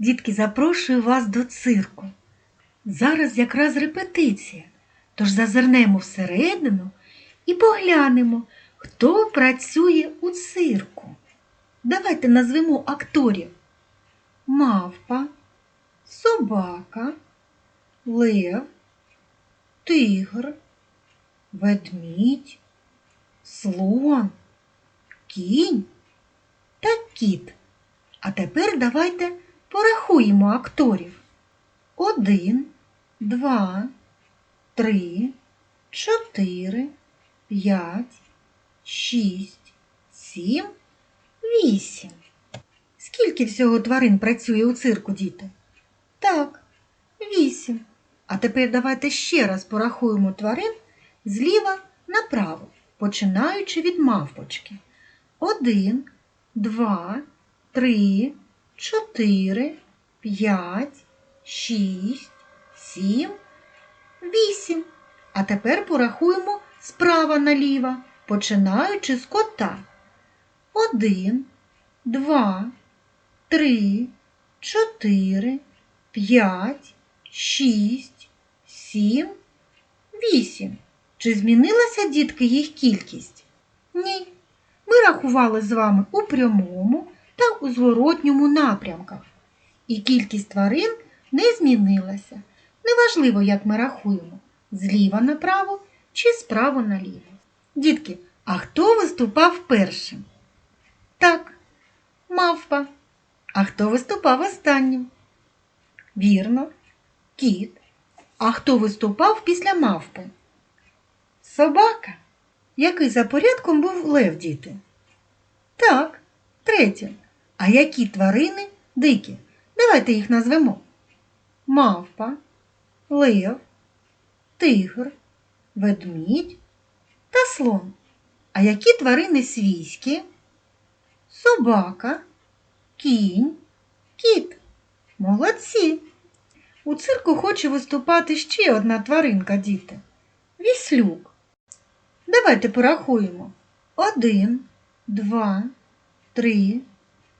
Дітки, запрошую вас до цирку. Зараз якраз репетиція, тож зазирнемо всередину і поглянемо, хто працює у цирку. Давайте назвемо акторів мавпа, собака, лев, тигр, ведмідь, слон, кінь та кіт. А тепер давайте порахуємо акторів. Один, два, три, чотири, п'ять, шість, сім, вісім. Скільки всього тварин працює у цирку, діти? Так, вісім. А тепер давайте ще раз порахуємо тварин зліва направо, починаючи від мавпочки. Один, два, три, чотири, п'ять, шість, сім, вісім. А тепер порахуємо справа наліво, починаючи з кота. Один, два, три, чотири, п'ять, шість, сім, вісім. Чи змінилася, дітки, їх кількість? Ні. Ми рахували з вами у прямому та у зворотньому напрямках. І кількість тварин не змінилася. Неважливо, як ми рахуємо зліва направо чи справа наліво. Дітки, а хто виступав першим? Так, мавпа. А хто виступав останнім? Вірно, кіт. А хто виступав після мавпи? Собака. Який за порядком був лев, діти? Так, третє. А які тварини дикі? Давайте їх назвемо. Мавпа, лев, тигр, ведмідь та слон. А які тварини свійські? Собака, кінь, кіт. Молодці. У цирку хоче виступати ще одна тваринка, діти. Віслюк. Давайте порахуємо. Один, два, три,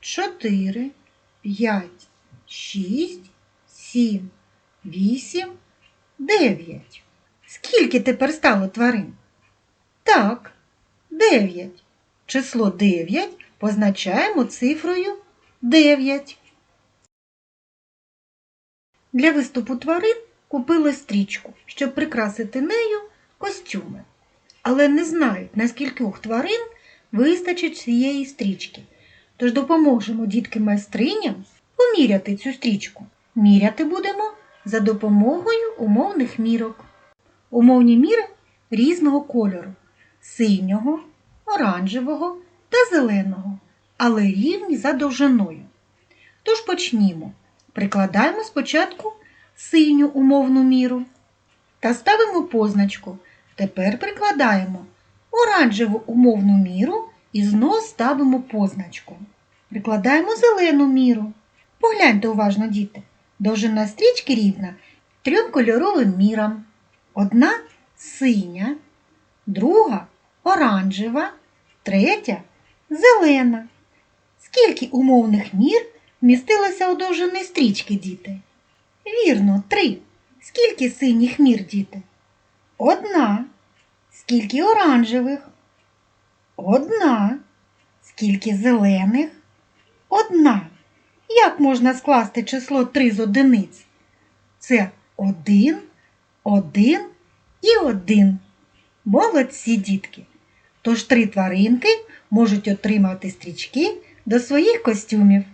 чотири, п'ять, шість, сім, вісім, дев'ять. Скільки тепер стало тварин? Так, дев'ять. Число дев'ять позначаємо цифрою дев'ять. Для виступу тварин купили стрічку, щоб прикрасити нею костюми. Але не знають, на скількох тварин вистачить цієї стрічки. Тож допоможемо дітки майстриням поміряти цю стрічку. Міряти будемо за допомогою умовних мірок. Умовні міри різного кольору синього, оранжевого та зеленого, але рівні за довжиною. Тож почнімо. Прикладаємо спочатку синю умовну міру та ставимо позначку. Тепер прикладаємо оранжеву умовну міру і знов ставимо позначку. Прикладаємо зелену міру. Погляньте уважно, діти. Довжина стрічки рівна трьом кольоровим мірам. Одна синя, друга оранжева, третя зелена. Скільки умовних мір вмістилося у довжини стрічки, діти? Вірно, три. Скільки синіх мір, діти? Одна. Скільки оранжевих? Одна. Скільки зелених? Одна. Як можна скласти число 3 з одиниць? Це один, один і один. Молодці дітки. Тож три тваринки можуть отримати стрічки до своїх костюмів.